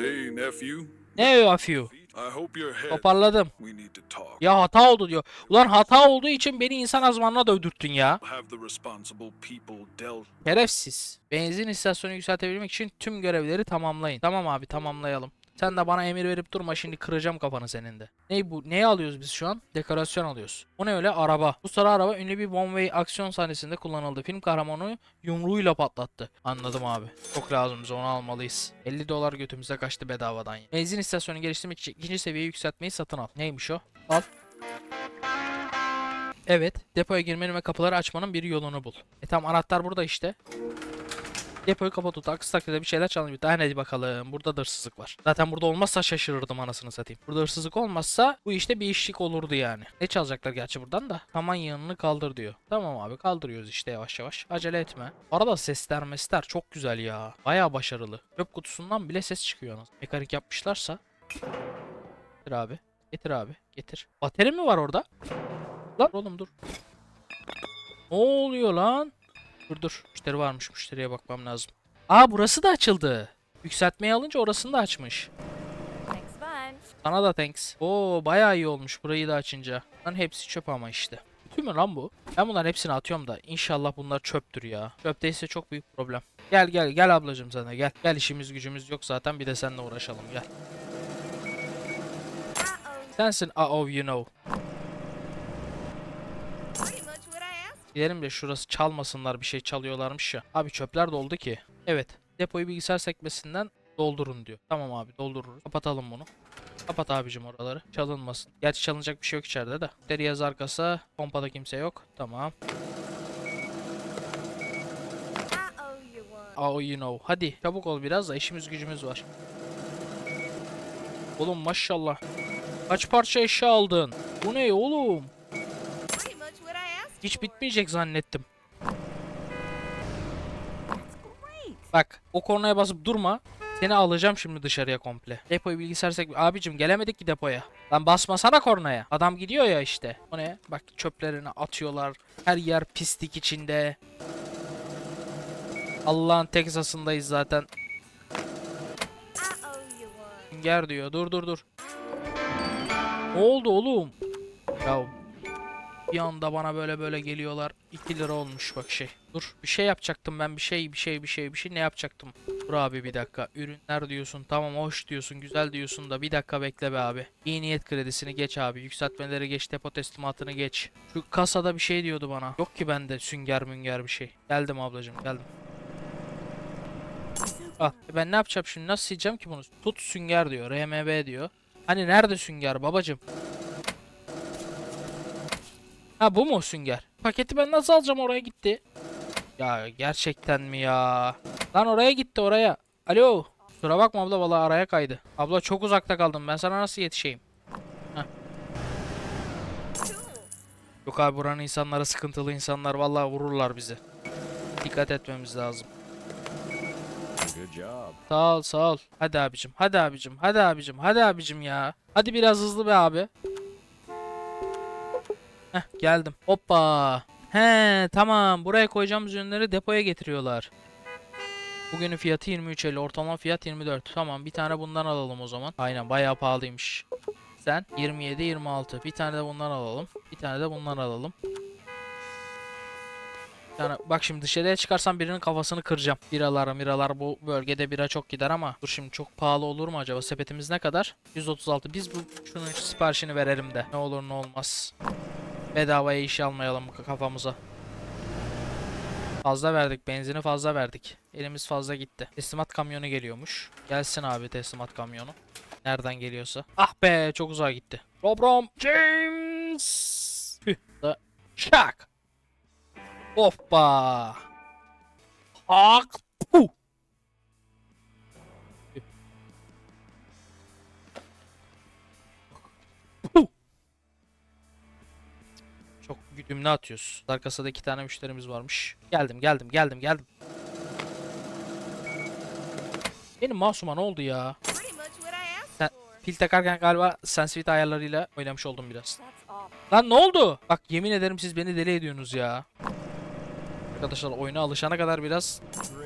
Hey, nephew. Ne head. Toparladım. Ya hata oldu diyor. Ulan hata olduğu için beni insan azmanına dövdürttün ya. Şerefsiz. Benzin istasyonu yükseltebilmek için tüm görevleri tamamlayın. Tamam abi tamamlayalım. Sen de bana emir verip durma şimdi kıracağım kafanı senin de. Ne bu? Neyi alıyoruz biz şu an? Dekorasyon alıyoruz. Bu ne öyle? Araba. Bu sarı araba ünlü bir way aksiyon sahnesinde kullanıldı. Film kahramanı yumruğuyla patlattı. Anladım abi. Çok lazım bize onu almalıyız. 50 dolar götümüze kaçtı bedavadan. ya. Benzin istasyonu geliştirmek için ikinci seviyeyi yükseltmeyi satın al. Neymiş o? Al. Evet. Depoya girmenin ve kapıları açmanın bir yolunu bul. E tamam anahtar burada işte. Depoyu kapat aksi takdirde bir şeyler çalınıyor. Daha hadi bakalım. Burada da hırsızlık var. Zaten burada olmazsa şaşırırdım anasını satayım. Burada hırsızlık olmazsa bu işte bir işlik olurdu yani. Ne çalacaklar gerçi buradan da. Saman yığınını kaldır diyor. Tamam abi kaldırıyoruz işte yavaş yavaş. Acele etme. Arada sesler mesler çok güzel ya. Baya başarılı. Çöp kutusundan bile ses çıkıyor anasını. Mekanik yapmışlarsa. Getir abi. Getir abi. Getir. Bateri mi var orada? Lan oğlum dur. Ne oluyor lan? Dur dur. Müşteri varmış. Müşteriye bakmam lazım. Aa burası da açıldı. Yükseltmeyi alınca orasını da açmış. Sana da thanks. Oo bayağı iyi olmuş burayı da açınca. Lan hepsi çöp ama işte. Kötü mü lan bu? Ben bunların hepsini atıyorum da inşallah bunlar çöptür ya. Çöpteyse çok büyük problem. Gel gel gel ablacım sana gel. Gel işimiz gücümüz yok zaten bir de seninle uğraşalım gel. Sensin oh you know. Pretty much what I asked. Gidelim de şurası çalmasınlar bir şey çalıyorlarmış ya. Abi çöpler doldu ki. Evet. Depoyu bilgisayar sekmesinden doldurun diyor. Tamam abi doldururuz. Kapatalım bunu. Kapat abicim oraları. Çalınmasın. Gerçi çalınacak bir şey yok içeride de. Deri yazar kasa. Pompada kimse yok. Tamam. Oh you know. Hadi çabuk ol biraz da işimiz gücümüz var. Oğlum maşallah. Kaç parça eşya aldın? Bu ne oğlum? Pretty much what I asked Hiç bitmeyecek zannettim. Bak o kornaya basıp durma. Seni alacağım şimdi dışarıya komple. Depoyu bilgisayar sekme... Abicim gelemedik ki depoya. Lan basmasana kornaya. Adam gidiyor ya işte. O ne? Bak çöplerini atıyorlar. Her yer pislik içinde. Allah'ın Teksas'ındayız zaten. Sünger diyor. Dur dur dur. Ne oldu oğlum? Ya bir anda bana böyle böyle geliyorlar. 2 lira olmuş bak şey. Dur bir şey yapacaktım ben bir şey bir şey bir şey bir şey ne yapacaktım? Dur abi bir dakika. Ürünler diyorsun tamam hoş diyorsun güzel diyorsun da bir dakika bekle be abi. İyi niyet kredisini geç abi. Yükseltmeleri geç depo teslimatını geç. Şu kasada bir şey diyordu bana. Yok ki bende sünger münger bir şey. Geldim ablacığım geldim. Ah ben ne yapacağım şimdi nasıl sileceğim ki bunu? Tut sünger diyor RMB diyor. Hani nerede sünger babacım? Ha bu mu sünger? Paketi ben nasıl alacağım oraya gitti. Ya gerçekten mi ya? Lan oraya gitti oraya. Alo. Kusura bakma abla valla araya kaydı. Abla çok uzakta kaldım ben sana nasıl yetişeyim? Cool. Yok abi buranın insanları sıkıntılı insanlar vallahi vururlar bizi. Dikkat etmemiz lazım. Sağ ol sağ ol. Hadi abicim hadi abicim hadi abicim hadi abicim ya. Hadi biraz hızlı be abi. Heh geldim. Hoppa. He tamam buraya koyacağımız ürünleri depoya getiriyorlar. Bugünün fiyatı 23.50 ortalama fiyat 24. Tamam bir tane bundan alalım o zaman. Aynen bayağı pahalıymış. Sen 27 26. Bir tane de bundan alalım. Bir tane de bundan alalım. Tane bak şimdi dışarıya çıkarsam birinin kafasını kıracağım. Biralar miralar bu bölgede bira çok gider ama dur şimdi çok pahalı olur mu acaba? Sepetimiz ne kadar? 136. Biz bu şunun siparişini verelim de. Ne olur ne olmaz. Bedavaya iş almayalım kafamıza. Fazla verdik. Benzini fazla verdik. Elimiz fazla gitti. Teslimat kamyonu geliyormuş. Gelsin abi teslimat kamyonu. Nereden geliyorsa. Ah be çok uzağa gitti. Robrom James. Püh şak. Hoppa. Hak. Puh. Güdümlü atıyoruz. Arkasında iki tane müşterimiz varmış. Geldim geldim geldim geldim. Benim masuma ne oldu ya? Sen-. Pil takarken galiba sensitivity ayarlarıyla oynamış oldum biraz. Lan ne oldu? Bak yemin ederim siz beni deli ediyorsunuz ya. Arkadaşlar oyuna alışana kadar biraz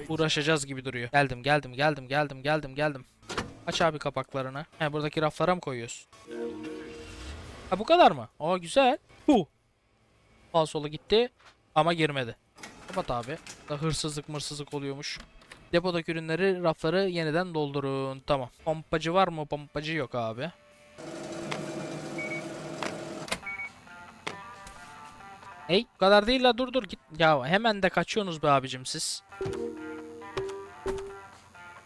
uğraşacağız gibi duruyor. Geldim geldim geldim geldim geldim geldim. Aç abi kapaklarını. He buradaki raflara mı koyuyorsun? Ha bu kadar mı? Aa güzel. Bu. Sağ sola gitti ama girmedi. Kapat abi. Da hırsızlık mırsızlık oluyormuş. Depodaki ürünleri rafları yeniden doldurun. Tamam. Pompacı var mı? Pompacı yok abi. Hey, bu kadar değil la dur dur git. Ya hemen de kaçıyorsunuz be abicim siz.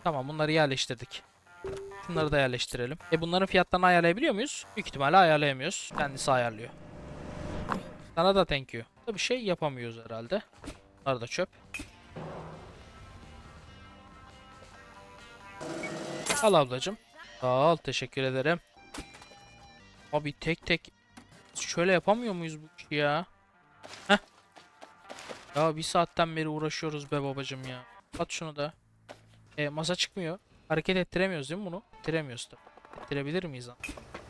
Tamam bunları yerleştirdik. Şunları da yerleştirelim. E bunların fiyatlarını ayarlayabiliyor muyuz? Büyük ihtimalle ayarlayamıyoruz. Kendisi ayarlıyor. Sana da thank you. Da bir şey yapamıyoruz herhalde. Bunlar da çöp. Al ablacım. Sağ ol teşekkür ederim. Abi tek tek şöyle yapamıyor muyuz bu işi ya? Heh. Ya bir saatten beri uğraşıyoruz be babacım ya. At şunu da. E, masa çıkmıyor. Hareket ettiremiyoruz değil mi bunu? Ettiremiyoruz da. Ettirebilir miyiz lan?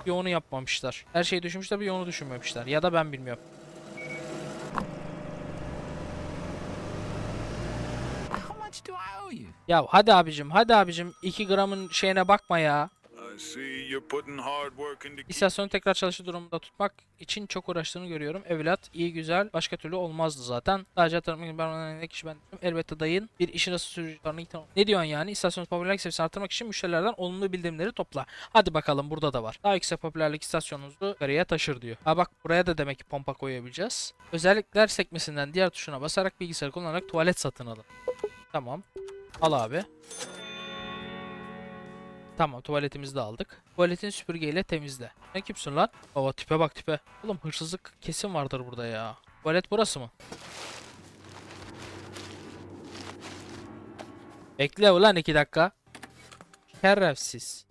Bir onu yapmamışlar. Her şeyi düşünmüşler bir onu düşünmemişler. Ya da ben bilmiyorum. How much do I owe you? Ya hadi abicim hadi abicim 2 gramın şeyine bakma ya. İstasyonu tekrar çalışır durumda tutmak için çok uğraştığını görüyorum. Evlat iyi güzel başka türlü olmazdı zaten. Sadece hatırlamak için ben ona ne kişi ben elbette dayın bir işi nasıl sürücülerini Ne diyorsun yani? İstasyonun popülerlik seviyesini artırmak için müşterilerden olumlu bildirimleri topla. Hadi bakalım burada da var. Daha yüksek popülerlik istasyonunuzu yukarıya taşır diyor. Ha bak buraya da demek ki pompa koyabileceğiz. Özellikler sekmesinden diğer tuşuna basarak bilgisayarı kullanarak tuvalet satın alın. Tamam. Al abi. Tamam tuvaletimizi de aldık. Tuvaletin süpürgeyle temizle. Ne kimsin lan? Baba tipe bak tipe. Oğlum hırsızlık kesin vardır burada ya. Tuvalet burası mı? Bekle ulan iki dakika. Şerefsiz.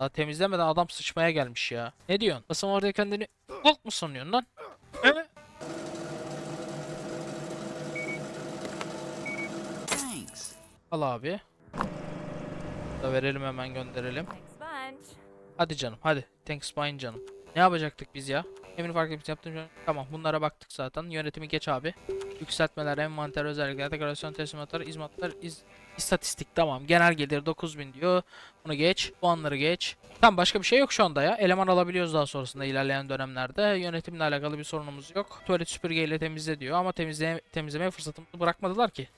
Daha temizlemeden adam sıçmaya gelmiş ya. Ne diyorsun? Basın orada kendini halk mı sanıyorsun lan? He? Thanks. Al abi. Da verelim hemen gönderelim. Hadi canım hadi. Thanks fine canım. Ne yapacaktık biz ya? Emin farklı bir şey yaptım. Tamam bunlara baktık zaten. Yönetimi geç abi. Yükseltmeler, envanter özellikler, dekorasyon teslimatları, izmatlar, iz... istatistik tamam. Genel gelir 9000 diyor. Bunu geç. Puanları geç. Tamam başka bir şey yok şu anda ya. Eleman alabiliyoruz daha sonrasında ilerleyen dönemlerde. Yönetimle alakalı bir sorunumuz yok. Tuvalet süpürgeyle temizle diyor ama temizle temizlemeye fırsatımızı bırakmadılar ki.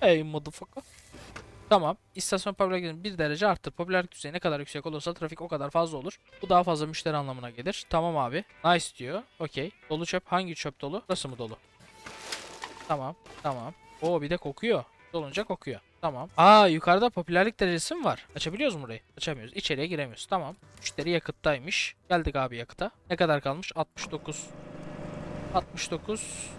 Hey motherfucker. Tamam. İstasyon popülerliğini 1 derece arttır. Popülerlik düzeyi ne kadar yüksek olursa trafik o kadar fazla olur. Bu daha fazla müşteri anlamına gelir. Tamam abi. Nice diyor. Okey. Dolu çöp. Hangi çöp dolu? Burası mı dolu? Tamam. Tamam. Oo bir de kokuyor. Dolunca kokuyor. Tamam. Aa yukarıda popülerlik derecesi mi var? Açabiliyoruz mu burayı? Açamıyoruz. İçeriye giremiyoruz. Tamam. Müşteri yakıttaymış. Geldik abi yakıta. Ne kadar kalmış? 69. 69.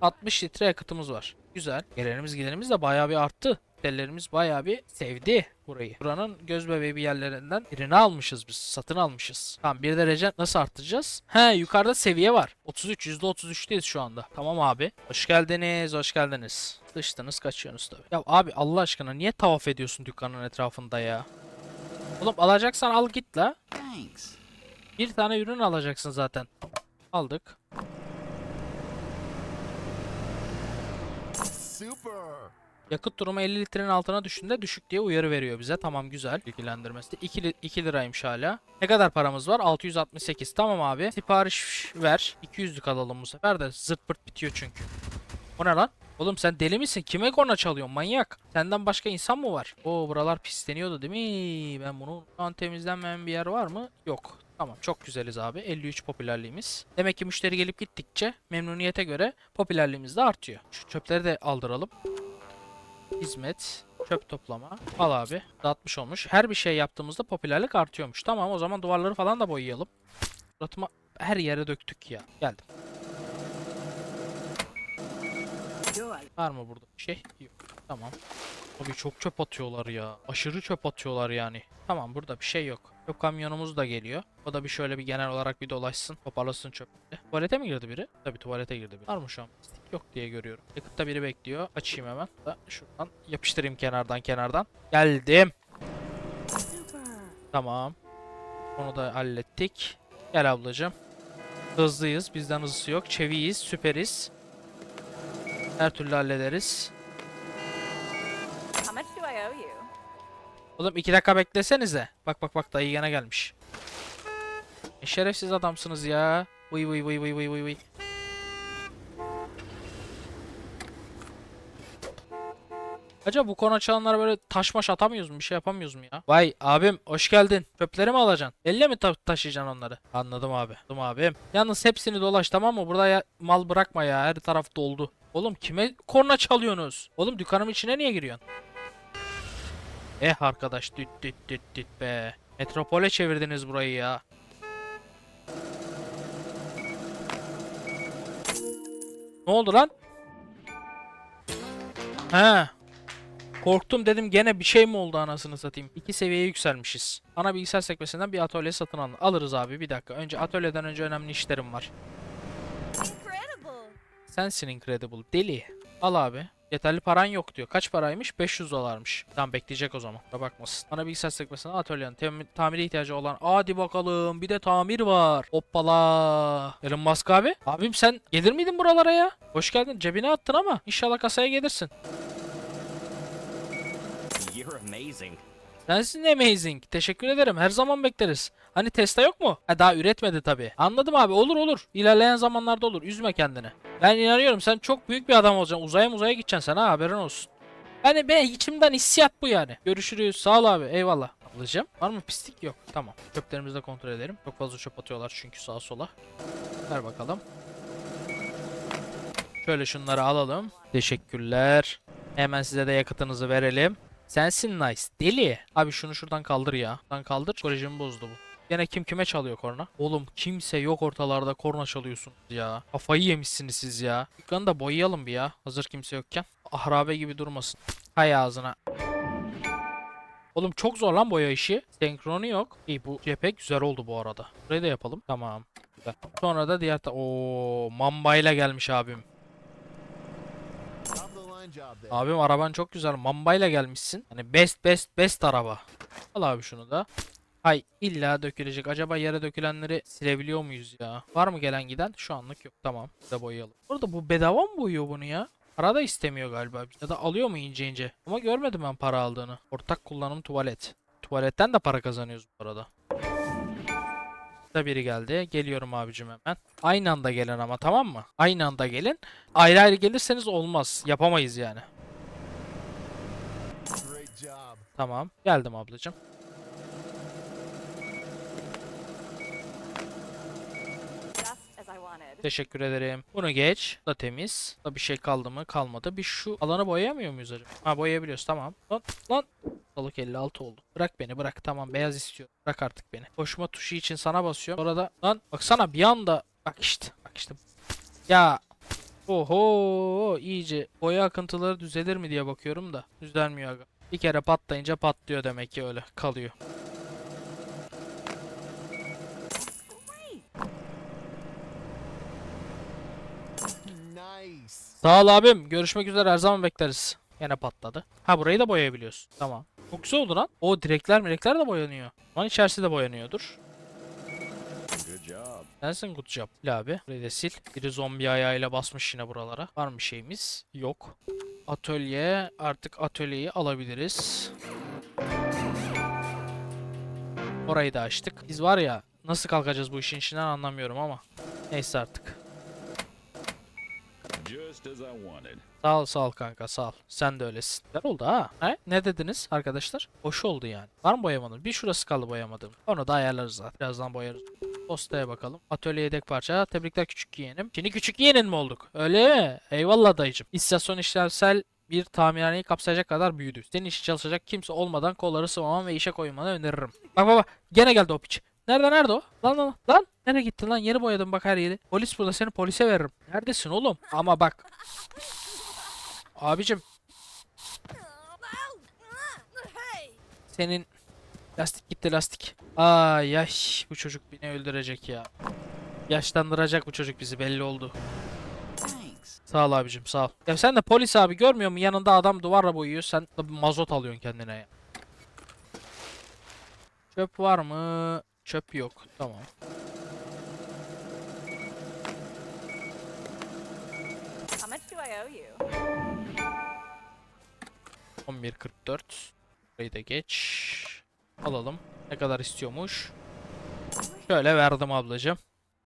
60 litre yakıtımız var. Güzel. Gelirimiz giderimiz de bayağı bir arttı. Müşterilerimiz bayağı bir sevdi burayı. Buranın göz bebeği bir yerlerinden birini almışız biz. Satın almışız. Tamam bir derece nasıl arttıracağız? He yukarıda seviye var. 33 %33'teyiz şu anda. Tamam abi. Hoş geldiniz. Hoş geldiniz. Dıştınız kaçıyorsunuz tabii. Ya abi Allah aşkına niye tavaf ediyorsun dükkanın etrafında ya? Oğlum alacaksan al git la. Thanks. Bir tane ürün alacaksın zaten. Aldık. Yakıt durumu 50 litrenin altına düştüğünde düşük diye uyarı veriyor bize. Tamam güzel bilgilendirmesi. 2, li- 2 liraymış hala. Ne kadar paramız var? 668. Tamam abi. Sipariş ver. 200'lük alalım bu sefer de zırt pırt bitiyor çünkü. O ne lan? Oğlum sen deli misin? Kime korna çalıyorsun manyak? Senden başka insan mı var? Oo buralar pisleniyordu değil mi? Ben bunu şu an temizlenmeyen bir yer var mı? Yok. Tamam çok güzeliz abi. 53 popülerliğimiz. Demek ki müşteri gelip gittikçe memnuniyete göre popülerliğimiz de artıyor. Şu çöpleri de aldıralım. Hizmet, çöp toplama. Al abi. 60 olmuş. Her bir şey yaptığımızda popülerlik artıyormuş. Tamam o zaman duvarları falan da boyayalım. Suratıma her yere döktük ya. Geldim. Var mı burada bir şey? Yok. Tamam. Abi çok çöp atıyorlar ya. Aşırı çöp atıyorlar yani. Tamam burada bir şey yok. Çöp kamyonumuz da geliyor. O da bir şöyle bir genel olarak bir dolaşsın. Toparlasın çöpleri. Tuvalete mi girdi biri? Tabii tuvalete girdi biri. Var mı şu an? Pislik Yok diye görüyorum. Yakıtta biri bekliyor. Açayım hemen. Da şuradan yapıştırayım kenardan kenardan. Geldim. Tamam. Onu da hallettik. Gel ablacığım. Hızlıyız. Bizden hızlısı yok. Çeviyiz. Süperiz. Her türlü hallederiz. I owe you? Oğlum iki dakika beklesenize. Bak bak bak dayı gene gelmiş. Ne şerefsiz adamsınız ya. Vıy vıy vıy vıy vıy vıy vıy. Acaba bu konu açılanlara böyle taş maş atamıyoruz mu? Bir şey yapamıyoruz mu ya? Vay abim hoş geldin. Çöpleri mi alacaksın? Elle mi ta- taşıyacaksın onları? Anladım abi. Anladım abim. Yalnız hepsini dolaş tamam mı? Burada ya- mal bırakma ya. Her taraf doldu. Oğlum kime korna çalıyorsunuz? Oğlum dükkanımın içine niye giriyorsun? Eh arkadaş düt düt düt düt be. Metropole çevirdiniz burayı ya. Ne oldu lan? He. Korktum dedim gene bir şey mi oldu anasını satayım. İki seviyeye yükselmişiz. Ana bilgisayar sekmesinden bir atölye satın al alırız abi bir dakika. Önce atölyeden önce önemli işlerim var. Incredible. Sensin incredible deli. Al abi. Yeterli paran yok diyor. Kaç paraymış? 500 dolarmış. Tamam bekleyecek o zaman. Da bakmasın. Ana bilgisayar sekmesinden atölyenin tem- tamire ihtiyacı olan. Hadi bakalım. Bir de tamir var. Hoppala. Elon Musk abi. Abim sen gelir miydin buralara ya? Hoş geldin. Cebine attın ama. İnşallah kasaya gelirsin. You're amazing. Sensin amazing. Teşekkür ederim. Her zaman bekleriz. Hani Tesla yok mu? Ha, daha üretmedi tabii. Anladım abi. Olur olur. İlerleyen zamanlarda olur. Üzme kendini. Ben inanıyorum. Sen çok büyük bir adam olacaksın. Uzaya uzaya gideceksin sen ha haberin olsun. Yani ben içimden hissiyat bu yani. Görüşürüz. Sağ ol abi. Eyvallah. Ablacığım. Var mı pislik? Yok. Tamam. Çöplerimizi de kontrol edelim. Çok fazla çöp atıyorlar çünkü sağa sola. Ver bakalım. Şöyle şunları alalım. Teşekkürler. Hemen size de yakıtınızı verelim. Sensin nice. Deli. Abi şunu şuradan kaldır ya. Şuradan kaldır. Psikolojimi bozdu bu. Gene kim kime çalıyor korna? Oğlum kimse yok ortalarda korna çalıyorsunuz ya. Kafayı yemişsiniz siz ya. Dükkanı da boyayalım bir ya. Hazır kimse yokken. Ahrabe gibi durmasın. Hay ağzına. Oğlum çok zor lan boya işi. Senkronu yok. İyi bu cephe güzel oldu bu arada. Burayı da yapalım. Tamam. Güzel. Sonra da diğer ta... Oo, mambayla gelmiş abim. Abim araban çok güzel. Mambayla gelmişsin. Hani best best best araba. Al abi şunu da. Hay illa dökülecek. Acaba yere dökülenleri silebiliyor muyuz ya? Var mı gelen giden? Şu anlık yok. Tamam. Bir de boyayalım. Burada bu bedava mı boyuyor bunu ya? Para da istemiyor galiba. Ya da alıyor mu ince ince? Ama görmedim ben para aldığını. Ortak kullanım tuvalet. Tuvaletten de para kazanıyoruz bu arada. Da biri geldi. Geliyorum abicim hemen. Aynı anda gelin ama tamam mı? Aynı anda gelin. Ayrı ayrı gelirseniz olmaz. Yapamayız yani. Tamam. Geldim ablacığım. Teşekkür ederim. Bunu geç. Bu Da temiz. Da bir şey kaldı mı? Kalmadı. Bir şu alanı boyayamıyor muyuz acaba? Ha boyayabiliyoruz. Tamam. Lan lan. Balık 56 oldu. Bırak beni bırak. Tamam beyaz istiyorum. Bırak artık beni. Koşma tuşu için sana basıyorum. Sonra da lan baksana bir anda. Bak işte. Bak işte. Ya. Oho iyice boya akıntıları düzelir mi diye bakıyorum da düzelmiyor aga. Bir kere patlayınca patlıyor demek ki öyle kalıyor. Sağ ol abim. Görüşmek üzere her zaman bekleriz. Yine patladı. Ha burayı da boyayabiliyoruz. Tamam. Çok güzel oldu lan. O direkler direkler de boyanıyor. Lan içerisi de boyanıyordur. Good job. Sensin good job. Abi. Burayı da sil. Biri zombi ayağıyla basmış yine buralara. Var mı şeyimiz? Yok. Atölye. Artık atölyeyi alabiliriz. Orayı da açtık. Biz var ya nasıl kalkacağız bu işin içinden anlamıyorum ama. Neyse artık. Sağ ol sağ ol kanka sağ ol. Sen de öylesin. Güzel oldu ha. He? Ne dediniz arkadaşlar? Hoş oldu yani. Var mı boyamadın? Bir şurası kaldı boyamadığım. Onu da ayarlarız zaten. Birazdan boyarız. Postaya bakalım. Atölye yedek parça. Tebrikler küçük yeğenim. Şimdi küçük yeğenin mi olduk? Öyle mi? Eyvallah dayıcım. İstasyon işlevsel bir tamirhaneyi kapsayacak kadar büyüdü. Senin işi çalışacak kimse olmadan kolları sıvaman ve işe koymanı öneririm. Bak bak. Gene geldi o piç. Nerede nerede o? Lan lan lan. Nereye gittin lan? Yeni boyadım bak her yeri. Polis burada seni polise veririm. Neredesin oğlum? Ama bak. Abicim senin lastik gitti lastik. Ay ay bu çocuk beni öldürecek ya. Yaşlandıracak bu çocuk bizi belli oldu. Sağ ol abicim sağ ol. Ya sen de polis abi görmüyor musun? Yanında adam duvarla boyuyor. Sen mazot alıyorsun kendine ya. Çöp var mı? Çöp yok. Tamam. How much do I owe you? 11.44. Burayı da geç. Alalım. Ne kadar istiyormuş? Şöyle verdim ablacığım.